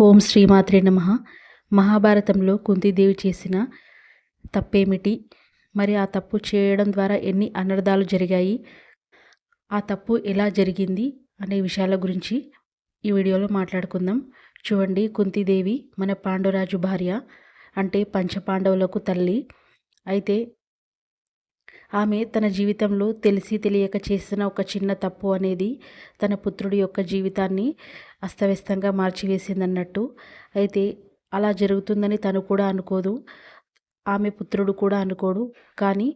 ఓం శ్రీమాత్రే నమ. మహాభారతంలో కుంతీదేవి చేసిన తప్పేమిటి? మరి ఆ తప్పు చేయడం ద్వారా ఎన్ని అనర్థాలు జరిగాయి? ఆ తప్పు ఎలా జరిగింది? అనే విషయాల గురించి ఈ వీడియోలో మాట్లాడుకుందాం. చూడండి కుంతీదేవి మన పాండురాజు భార్య అంటే పంచపాండవులకు తల్లి. అయితే ఆమె తన జీవితంలో తెలిసి తెలియక చేసిన ఒక చిన్న తప్పు అనేది తన పుత్రుడి యొక్క జీవితాన్ని అస్తవ్యస్తంగా మార్చివేసిందన్నట్టు. అయితే అలా జరుగుతుందని తను కూడా అనుకోదు. ఆమె పుత్రుడు కూడా అనుకోడు. కానీ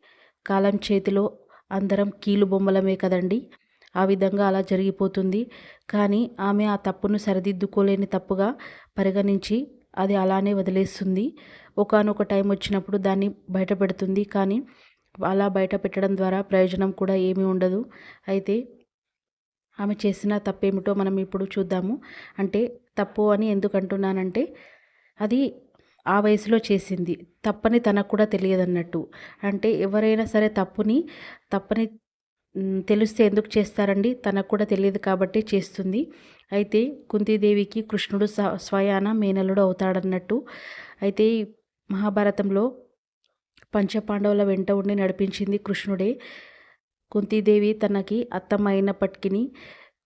కాలం చేతిలో అందరం కీలు బొమ్మలమే కదండి. ఆ విధంగా అలా జరిగిపోతుంది. కానీ ఆమె ఆ తప్పును సరిదిద్దుకోలేని తప్పుగా పరిగణించి అది అలానే వదిలేస్తుంది. ఒకనొక టైం వచ్చినప్పుడు దాన్ని బయటపెడుతుంది. కానీ అలా బయట పెట్టడం ద్వారా ప్రయోజనం కూడా ఏమీ ఉండదు. అయితే ఆమె చేసిన తప్పేమిటో మనం ఇప్పుడు చూద్దాము. అంటే తప్పు అని ఎందుకంటున్నానంటే అది ఆ వయసులో చేసింది. తప్పని తనకు కూడా తెలియదన్నట్టు. అంటే ఎవరైనా సరే తప్పుని తప్పని తెలిస్తే ఎందుకు చేస్తారండి? తనకు కూడా తెలియదు కాబట్టి చేస్తుంది. అయితే కుంతీదేవికి కృష్ణుడు స్వయాన మేనలుడు అవుతాడన్నట్టు. అయితే మహాభారతంలో పంచపాండవుల వెంట ఉండి నడిపించింది కృష్ణుడే. కుంతీదేవి తనకి అత్తమైనప్పటికీ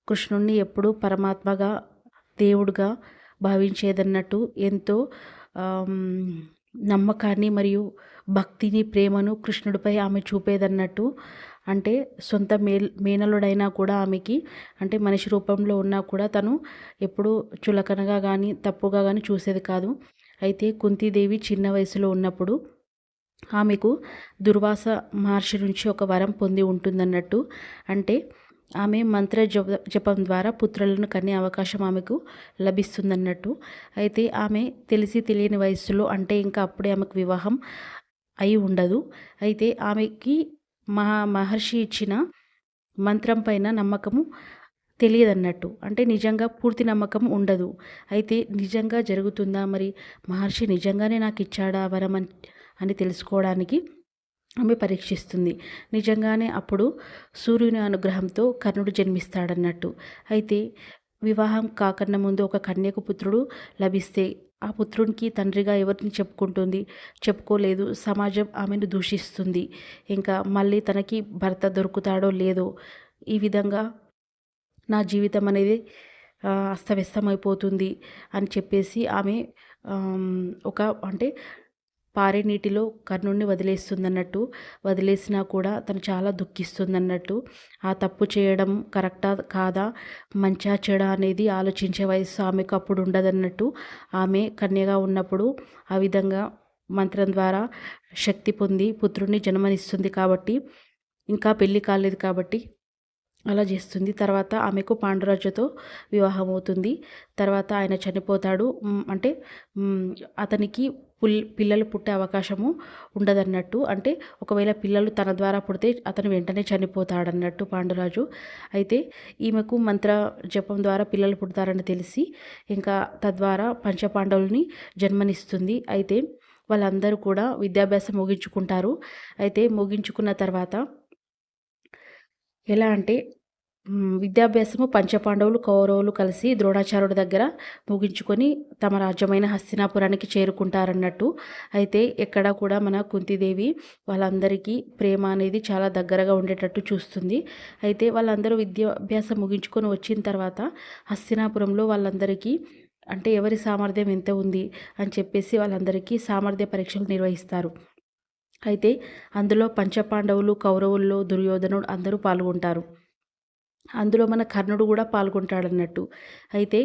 కృష్ణుణ్ణి ఎప్పుడూ పరమాత్మగా దేవుడుగా భావించేదన్నట్టు ఎంతో నమ్మకాన్ని మరియు భక్తిని ప్రేమను కృష్ణుడిపై ఆమె చూపేదన్నట్టు అంటే సొంత మే మేనలుడైనా కూడా ఆమెకి అంటే మనిషి రూపంలో ఉన్నా కూడా తను ఎప్పుడూ చులకనగా కానీ తప్పుగా కానీ చూసేది కాదు. అయితే కుంతీదేవి చిన్న వయసులో ఉన్నప్పుడు ఆమెకు దుర్వాస మహర్షి నుంచి ఒక వరం పొంది ఉంటుందన్నట్టు. అంటే ఆమె మంత్ర జప జపం ద్వారా పుత్రులను కనే అవకాశం ఆమెకు లభిస్తుందన్నట్టు. అయితే ఆమె తెలిసి తెలియని వయస్సులో అంటే ఇంకా అప్పుడే ఆమెకు వివాహం అయి ఉండదు. అయితే ఆమెకి మహా మహర్షి ఇచ్చిన మంత్రం పైన నమ్మకము తెలియదన్నట్టు. అంటే నిజంగా పూర్తి నమ్మకం ఉండదు. అయితే నిజంగా జరుగుతుందా? మరి మహర్షి నిజంగానే నాకు ఇచ్చాడా వరం అని తెలుసుకోవడానికి ఆమె పరీక్షిస్తుంది. నిజంగానే అప్పుడు సూర్యుని అనుగ్రహంతో కర్ణుడు జన్మిస్తాడన్నట్టు. అయితే వివాహం కాకన్నా ముందు ఒక కన్యకు పుత్రుడు లభిస్తే ఆ పుత్రునికి తండ్రిగా ఎవరిని చెప్పుకుంటుంది? చెప్పుకోలేదు. సమాజం ఆమెను దూషిస్తుంది. ఇంకా మళ్ళీ తనకి భర్త దొరుకుతాడో లేదో ఈ విధంగా నా జీవితం అనేది అస్తవ్యస్తమైపోతుంది అని చెప్పేసి ఆమె ఒక అంటే పారే నీటిలో కర్ణుడిని వదిలేస్తుందన్నట్టు వదిలేసినా కూడా తను చాలా దుఃఖిస్తుందన్నట్టు. ఆ తప్పు చేయడం కరెక్టా కాదా? మంచా చెడ అనేది ఆలోచించే వయసు ఆమెకు అప్పుడు ఉండదన్నట్టు. ఆమె కన్యగా ఉన్నప్పుడు ఆ విధంగా మంత్రం ద్వారా శక్తి పొంది పుత్రుడిని జన్మనిస్తుంది కాబట్టి ఇంకా పెళ్ళి కాలేదు కాబట్టి అలా చేస్తుంది. తర్వాత ఆమెకు పాండురాజుతో వివాహం అవుతుంది తర్వాత ఆయన చనిపోతాడు. అంటే అతనికి పిల్లలు పుట్టే అవకాశము ఉండదన్నట్టు. అంటే ఒకవేళ పిల్లలు తన ద్వారా పుడితే అతను వెంటనే చనిపోతాడన్నట్టు పాండురాజు. అయితే ఈమెకు మంత్ర జపం ద్వారా పిల్లలు పుడతారని తెలిసి ఇంకా తద్వారా పంచపాండవుల్ని జన్మనిస్తుంది. అయితే వాళ్ళందరూ కూడా విద్యాభ్యాసం ముగించుకుంటారు. అయితే ముగించుకున్న తర్వాత ఎలా అంటే విద్యాభ్యాసము పంచపాండవులు కౌరవులు కలిసి ద్రోణాచార్యుడి దగ్గర ముగించుకొని తమ రాజ్యమైన హస్తినాపురానికి చేరుకుంటారన్నట్టు. అయితే ఎక్కడ కూడా మన కుంతిదేవి వాళ్ళందరికీ ప్రేమ అనేది చాలా దగ్గరగా ఉండేటట్టు చూస్తుంది. అయితే వాళ్ళందరూ విద్యాభ్యాసం ముగించుకొని వచ్చిన తర్వాత హస్తినాపురంలో వాళ్ళందరికీ అంటే ఎవరి సామర్థ్యం ఎంత ఉంది అని చెప్పేసి వాళ్ళందరికీ సామర్థ్య పరీక్షలు నిర్వహిస్తారు. అయితే అందులో పంచపాండవులు కౌరవుల్లో దుర్యోధనుడు అందరూ పాల్గొంటారు. అందులో మన కర్ణుడు కూడా పాల్గొంటాడన్నట్టు. అయితే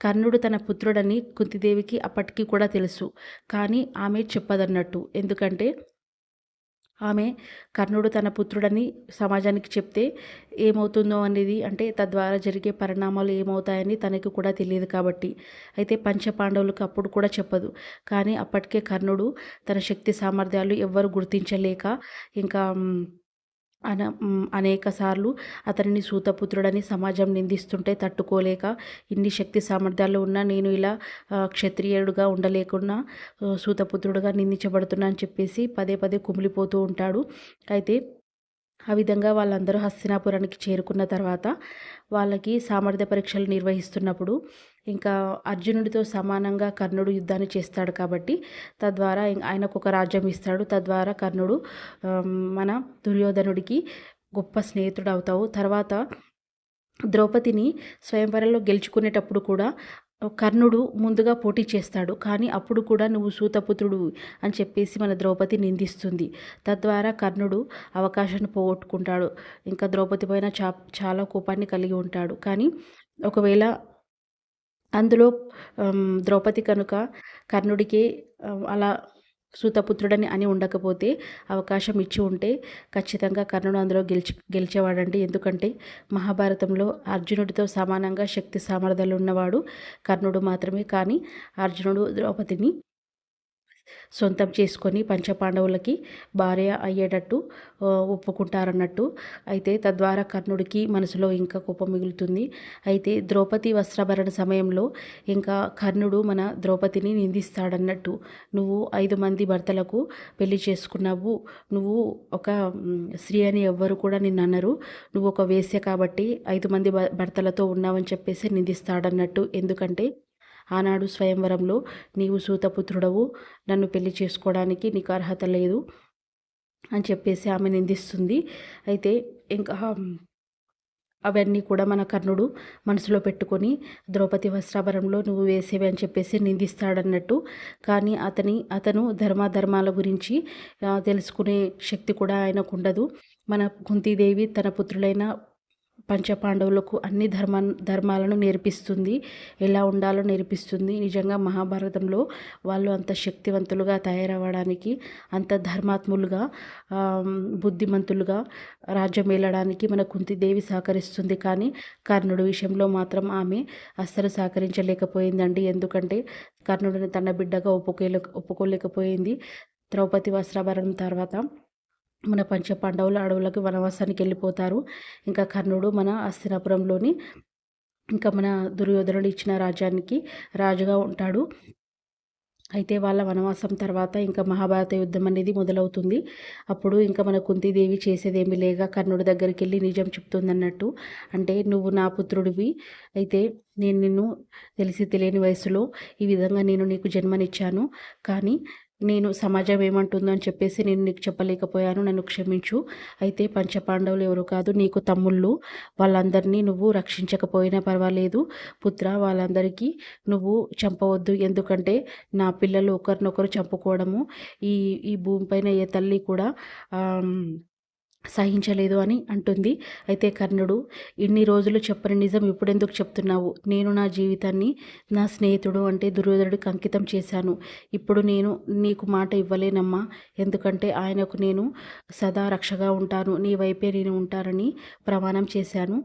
కర్ణుడు తన పుత్రుడని కుంతిదేవికి అప్పటికి కూడా తెలుసు. కానీ ఆమె చెప్పదన్నట్టు. ఎందుకంటే ఆమె కర్ణుడు తన పుత్రుడని సమాజానికి చెప్తే ఏమవుతుందో అనేది అంటే తద్వారా జరిగే పరిణామాలు ఏమవుతాయని తనకి కూడా తెలియదు కాబట్టి. అయితే పంచపాండవులకు అప్పుడు కూడా చెప్పదు. కానీ అప్పటికే కర్ణుడు తన శక్తి సామర్థ్యాలు ఎవ్వరు గుర్తించలేక ఇంకా అన అనేక సార్లు అతనిని సూతపుత్రుడని సమాజం నిందిస్తుంటే తట్టుకోలేక ఇన్ని శక్తి సామర్థ్యాలు ఉన్నా నేను ఇలా క్షత్రియుడుగా ఉండలేకున్నా సూతపుత్రుడుగా నిందించబడుతున్నా అని చెప్పేసి పదే పదే కుమిలిపోతూ ఉంటాడు. అయితే ఆ విధంగా వాళ్ళందరూ హస్తినాపురానికి చేరుకున్న తర్వాత వాళ్ళకి సామర్థ్య పరీక్షలు నిర్వహిస్తున్నప్పుడు ఇంకా అర్జునుడితో సమానంగా కర్ణుడు యుద్ధాన్ని చేస్తాడు కాబట్టి తద్వారా ఆయనకు ఒక రాజ్యం ఇస్తాడు. తద్వారా కర్ణుడు మన దుర్యోధనుడికి గొప్ప స్నేహితుడు అవుతావు. తర్వాత ద్రౌపదిని స్వయంవరంలో గెలుచుకునేటప్పుడు కూడా కర్ణుడు ముందుగా పోటీ చేస్తాడు. కానీ అప్పుడు కూడా నువ్వు సూతపుత్రుడు అని చెప్పేసి మన ద్రౌపది నిందిస్తుంది. తద్వారా కర్ణుడు అవకాశాన్ని పోగొట్టుకుంటాడు. ఇంకా ద్రౌపది పైన చా చాలా కోపాన్ని కలిగి ఉంటాడు. కానీ ఒకవేళ అందులో ద్రౌపది కనుక కర్ణుడికి అలా సూతపుత్రుడని అని ఉండకపోతే అవకాశం ఇచ్చి ఉంటే ఖచ్చితంగా కర్ణుడు అందులో గెలిచి గెలిచేవాడండి. ఎందుకంటే మహాభారతంలో అర్జునుడితో సమానంగా శక్తి సామర్థ్యాలు ఉన్నవాడు కర్ణుడు మాత్రమే. కానీ అర్జునుడు ద్రౌపదిని సొంతం చేసుకొని పంచపాండవులకి భార్య అయ్యేటట్టు ఒప్పుకుంటారన్నట్టు. అయితే తద్వారా కర్ణుడికి మనసులో ఇంకా కోపం మిగులుతుంది. అయితే ద్రౌపది వస్త్రాభరణ సమయంలో ఇంకా కర్ణుడు మన ద్రౌపదిని నిందిస్తాడన్నట్టు. నువ్వు ఐదు మంది భర్తలకు పెళ్ళి చేసుకున్నావు. నువ్వు ఒక స్త్రీ అని ఎవ్వరు కూడా నిన్ను అన్నారు నువ్వు ఒక వేశ్య కాబట్టి ఐదు మంది భర్తలతో ఉన్నావని చెప్పేసి నిందిస్తాడన్నట్టు. ఎందుకంటే ఆనాడు స్వయంవరంలో నీవు సూతపుత్రుడవు. నన్ను పెళ్ళి చేసుకోవడానికి నీకు అర్హత లేదు అని చెప్పేసి ఆమె నిందిస్తుంది. అయితే ఇంకా అవన్నీ కూడా మన కర్ణుడు మనసులో పెట్టుకొని ద్రౌపది వస్త్రాభరణంలో నువ్వు వేసేవి అని చెప్పేసి నిందిస్తాడన్నట్టు. కానీ అతని అతను ధర్మాధర్మాల గురించి తెలుసుకునే శక్తి కూడా ఆయనకు ఉండదు మన కుంతీదేవి తన పుత్రులైన పంచపాండవులకు అన్ని ధర్మ ధర్మాలను నేర్పిస్తుంది. ఎలా ఉండాలో నేర్పిస్తుంది. నిజంగా మహాభారతంలో వాళ్ళు అంత శక్తివంతులుగా తయారవ్వడానికి అంత ధర్మాత్ములుగా బుద్ధిమంతులుగా రాజ్యం వెళ్ళడానికి మన కుంతిదేవి సహకరిస్తుంది. కానీ కర్ణుడు విషయంలో మాత్రం ఆమె అస్సలు సహకరించలేకపోయిందండి. ఎందుకంటే కర్ణుడిని తన బిడ్డగా ఒప్పుకోలే ఒప్పుకోలేకపోయింది. ద్రౌపది వస్త్రాభరణం తర్వాత మన పంచపాండవులు అడవులకు వనవాసానికి వెళ్ళిపోతారు. ఇంకా కర్ణుడు మన అస్తినాపురంలోని ఇంకా మన దుర్యోధనుడు ఇచ్చిన రాజ్యానికి రాజుగా ఉంటాడు. అయితే వాళ్ళ వనవాసం తర్వాత ఇంకా మహాభారత యుద్ధం అనేది మొదలవుతుంది. అప్పుడు ఇంకా మన కుంతిదేవి చేసేదేమి లేక కర్ణుడి దగ్గరికి వెళ్ళి నిజం చెప్తుందన్నట్టు. అంటే నువ్వు నా పుత్రుడివి. అయితే నేను నిన్ను తెలిసి తెలియని వయసులో ఈ విధంగా నేను నీకు జన్మనిచ్చాను. కానీ నేను సమాజం ఏమంటుందో అని చెప్పేసి నేను నీకు చెప్పలేకపోయాను నన్ను క్షమించు. అయితే పంచపాండవులు ఎవరు కాదు నీకు తమ్ముళ్ళు. వాళ్ళందరినీ నువ్వు రక్షించకపోయినా పర్వాలేదు. పుత్ర వాళ్ళందరికీ నువ్వు చంపవద్దు. ఎందుకంటే నా పిల్లలు ఒకరినొకరు చంపుకోవడము ఈ ఈ భూమిపైన ఏ తల్లి కూడా సహించలేదు అని అంటుంది. అయితే కర్ణుడు ఇన్ని రోజులు చెప్పని నిజం ఇప్పుడెందుకు చెప్తున్నావు? నేను నా జీవితాన్ని నా స్నేహితుడు అంటే దుర్యోధనుడికి అంకితం చేశాను. ఇప్పుడు నేను నీకు మాట ఇవ్వలేనమ్మా. ఎందుకంటే ఆయనకు నేను సదా రక్షగా ఉంటాను. నీ వైపే నేను ఉంటానని ప్రమాణం చేశాను.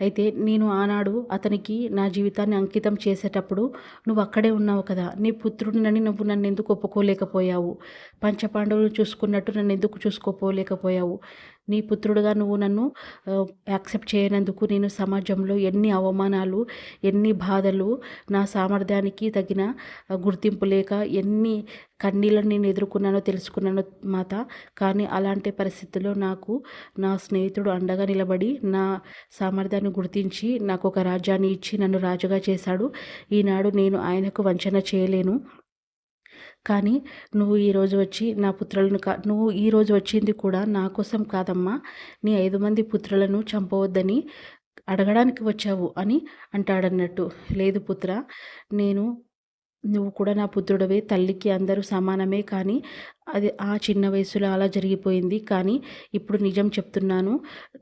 అయితే నేను ఆనాడు అతనికి నా జీవితాన్ని అంకితం చేసేటప్పుడు నువ్వు అక్కడే ఉన్నావు కదా. నీ పుత్రుడినని నువ్వు నన్ను ఎందుకు ఒప్పుకోలేకపోయావు? పంచపాండవులు చూసుకున్నట్టు నన్ను ఎందుకు చూసుకోపోలేకపోయావు? నీ పుత్రుడుగా నువ్వు నన్ను యాక్సెప్ట్ చేయనందుకు నేను సమాజంలో ఎన్ని అవమానాలు ఎన్ని బాధలు నా సామర్థ్యానికి తగిన గుర్తింపు లేక ఎన్ని కన్నీళ్ళను నేను ఎదుర్కొన్నానో తెలుసుకున్నాను మాత కానీ అలాంటి పరిస్థితుల్లో నాకు నా స్నేహితుడు అండగా నిలబడి నా సామర్థ్యాన్ని గుర్తించి నాకు ఒక రాజ్యాన్ని ఇచ్చి నన్ను రాజుగా చేశాడు. ఈనాడు నేను ఆయనకు వంచన చేయలేను. కానీ నువ్వు ఈరోజు వచ్చి నా పుత్రులను కా నువ్వు ఈరోజు వచ్చింది కూడా నా కోసం కాదమ్మా. నీ ఐదు మంది పుత్రులను చంపవద్దని అడగడానికి వచ్చావు అని అంటాడన్నట్టు. లేదు పుత్ర నేను నువ్వు కూడా నా పుత్రుడవే. తల్లికి అందరూ సమానమే కానీ అది ఆ చిన్న వయసులో అలా జరిగిపోయింది. కానీ ఇప్పుడు నిజం చెప్తున్నాను.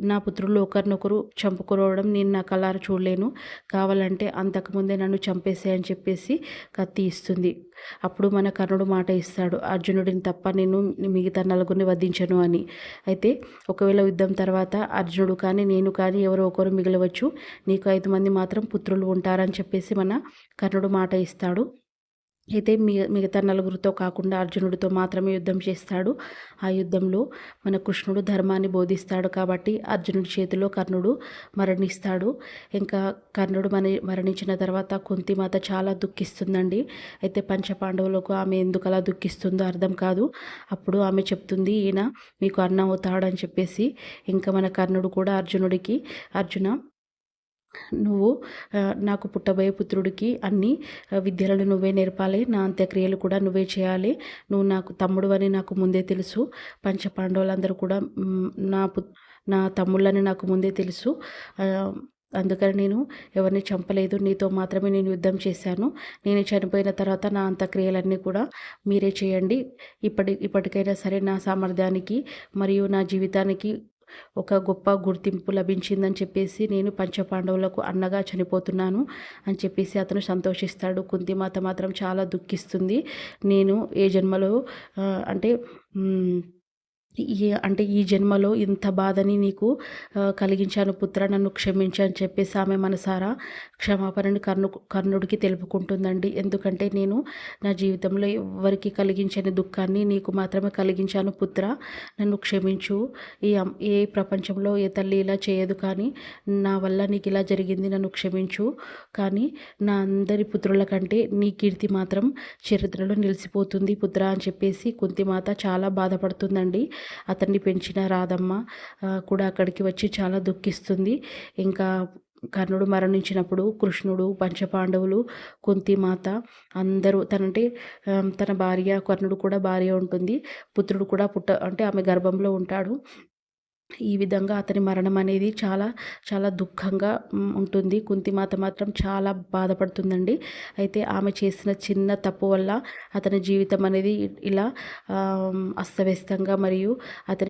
నా పుత్రులు ఒకరినొకరు చంపుకోవడం నేను నా కళ్ళార చూడలేను. కావాలంటే అంతకుముందే నన్ను చంపేసే అని చెప్పేసి కత్తి ఇస్తుంది. అప్పుడు మన కర్ణుడు మాట ఇస్తాడు అర్జునుడిని తప్ప నేను మిగతా నలుగురిని వధించను అని. అయితే ఒకవేళ యుద్ధం తర్వాత అర్జునుడు కానీ నేను కానీ ఎవరో ఒకరు మిగలవచ్చు. నీకు ఐదు మంది మాత్రం పుత్రులు ఉంటారని చెప్పేసి మన కర్ణుడు మాట ఇస్తాడు. అయితే మిగతా నలుగురితో కాకుండా అర్జునుడితో మాత్రమే యుద్ధం చేస్తాడు. ఆ యుద్ధంలో మన కృష్ణుడు ధర్మాన్ని బోధిస్తాడు కాబట్టి అర్జునుడి చేతిలో కర్ణుడు మరణిస్తాడు. ఇంకా కర్ణుడు మన మరణించిన తర్వాత కుంతిమాత చాలా దుఃఖిస్తుందండి. అయితే పంచపాండవులకు ఆమె ఎందుకు అలా దుఃఖిస్తుందో అర్థం కాదు. అప్పుడు ఆమె చెప్తుంది ఈయన మీకు అన్న అవుతాడని చెప్పేసి. ఇంకా మన కర్ణుడు కూడా అర్జునుడికి అర్జున నువ్వు నాకు పుట్టబోయే పుత్రుడికి అన్ని విద్యలను నువ్వే నేర్పాలి. నా అంత్యక్రియలు కూడా నువ్వే చేయాలి. నువ్వు నాకు తమ్ముడు అని నాకు ముందే తెలుసు. పంచపాండవులందరూ కూడా నా పు నా తమ్ముళ్ళని నాకు ముందే తెలుసు. అందుకని నేను ఎవరిని చంపలేదు. నీతో మాత్రమే నేను యుద్ధం చేశాను. నేను చనిపోయిన తర్వాత నా అంత్యక్రియలన్నీ కూడా మీరే చేయండి. ఇప్పటి ఇప్పటికైనా సరే నా సామర్థ్యానికి మరియు నా జీవితానికి ఒక గొప్ప గుర్తింపు లభించిందని చెప్పేసి నేను పంచపాండవులకు అన్నగా చనిపోతున్నాను అని చెప్పేసి అతను సంతోషిస్తాడు. కుంతిమాత మాత్రం చాలా దుఃఖిస్తుంది. నేను ఏ జన్మలో అంటే ఈ అంటే ఈ జన్మలో ఇంత బాధని నీకు కలిగించాను పుత్ర నన్ను క్షమించు అని చెప్పేసి ఆమె మనసారా క్షమాపణని కర్ణు కర్ణుడికి తెలుపుకుంటుందండి. ఎందుకంటే నేను నా జీవితంలో ఎవరికి కలిగించని దుఃఖాన్ని నీకు మాత్రమే కలిగించాను పుత్ర నన్ను క్షమించు. ఈ ఏ ప్రపంచంలో ఏ తల్లి ఇలా చేయదు కానీ నా వల్ల నీకు ఇలా జరిగింది నన్ను క్షమించు. కానీ నా అందరి పుత్రుల కంటే నీ కీర్తి మాత్రం చరిత్రలో నిలిచిపోతుంది పుత్ర అని చెప్పేసి కుంతిమాత చాలా బాధపడుతుందండి. అతన్ని పెంచిన రాధమ్మ కూడా అక్కడికి వచ్చి చాలా దుఃఖిస్తుంది. ఇంకా కర్ణుడు మరణించినప్పుడు కృష్ణుడు పంచపాండవులు కుంతిమాత అందరూ తనంటే తన భార్య కర్ణుడు కూడా భార్య ఉంటుంది. పుత్రుడు కూడా పుట్ట అంటే ఆమె గర్భంలో ఉంటాడు. ఈ విధంగా అతని మరణం అనేది చాలా చాలా దుఃఖంగా ఉంటుంది. కుంతిమాత మాత్రం చాలా బాధపడుతుందండి. అయితే ఆమె చేసిన చిన్న తప్పు వల్ల అతని జీవితం అనేది ఇలా అస్తవ్యస్తంగా మరియు అతని